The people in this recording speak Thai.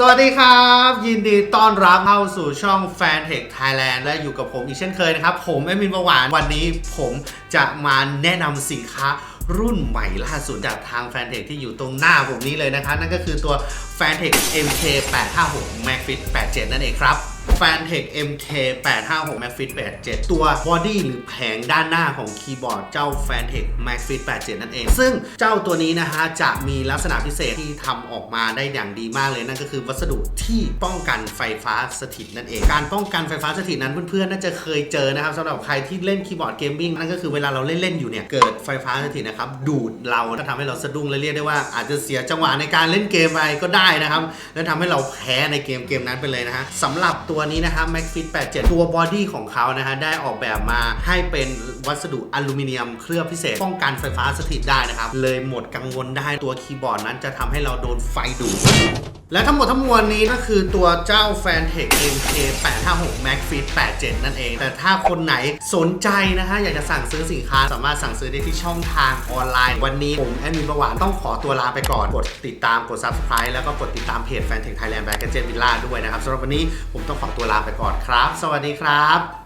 สวัสดีครับ ยินดีต้อนรับเข้าสู่ช่อง Fan Tech Thailand และอยู่กับผมอีกเช่นเคยนะครับ ผมเอมินประหวานวันนี้ผมจะมาแนะนำสินค้ารุ่นใหม่ล่าสุดจากทาง Fan Tech ที่อยู่ตรงหน้าผมนี้เลยนะครับ นั่นก็คือตัว Fan Tech MK 856 Magfit 87 นั่นเองครับ Fan Tech MK 856 Magfit 87 ตัวบอดี้หรือแผงด้านหน้าของคีย์บอร์ดเจ้า Fan Tech Magfit 87 นั่นเอง ซึ่งเจ้าตัวนี้นะฮะ จะมีลักษณะพิเศษที่ทำออกมาได้อย่างดีมากเลย นั่นก็คือวัสดุที่ป้องกันไฟฟ้าสถิตนั่นเอง การป้องกันไฟฟ้าสถิตนั้นเพื่อนๆ น่าจะเคยเจอนะครับสำหรับใครที่เล่นคีย์บอร์ดเกมมิ่งนั่นก็คือเวลาเราเล่นๆอยู่เนี่ยเกิดไฟฟ้าสถิตนะครับดูดเราแล้วทำให้เราสะดุ้งและเรียกได้ว่าอาจจะเสียจังหวะในการเล่นเกมไปก็ได้นะครับและทำให้เราแพ้ในเกมเกมนั้นไปเลยนะฮะสำหรับตัวนี้นะครับ Macfit 87 ตัวบอดี้ของเขานะฮะ ได้ออกแบบมาให้เป็นวัสดุอลูมิเนียมเคลือบพิเศษ ป้องกันไฟฟ้าสถิตได้นะครับ เลยหมดกังวลได้ตัวคีย์บอร์ดนั้นจะทำให้เราโดนไฟดูด และทั้งหมดทั้งมวลนี้ก็คือตัวเจ้า Fantech MK 856 Macfit 87 นั่นเอง แต่ถ้าคนไหนสนใจนะฮะ อยากจะสั่งซื้อสินค้า สามารถสั่งซื้อได้ที่ช่องทางออนไลน์ วันนี้ผมแอดมินประหวานต้องขอตัวลาไปก่อน กดติดตามกด Subscribe แล้วก็กดติดตามเพจ Fantech Thailand by Gadget Villa ด้วยนะครับสำหรับวันนี้ผมต้องขอตัวลาไปก่อนครับ สวัสดีครับ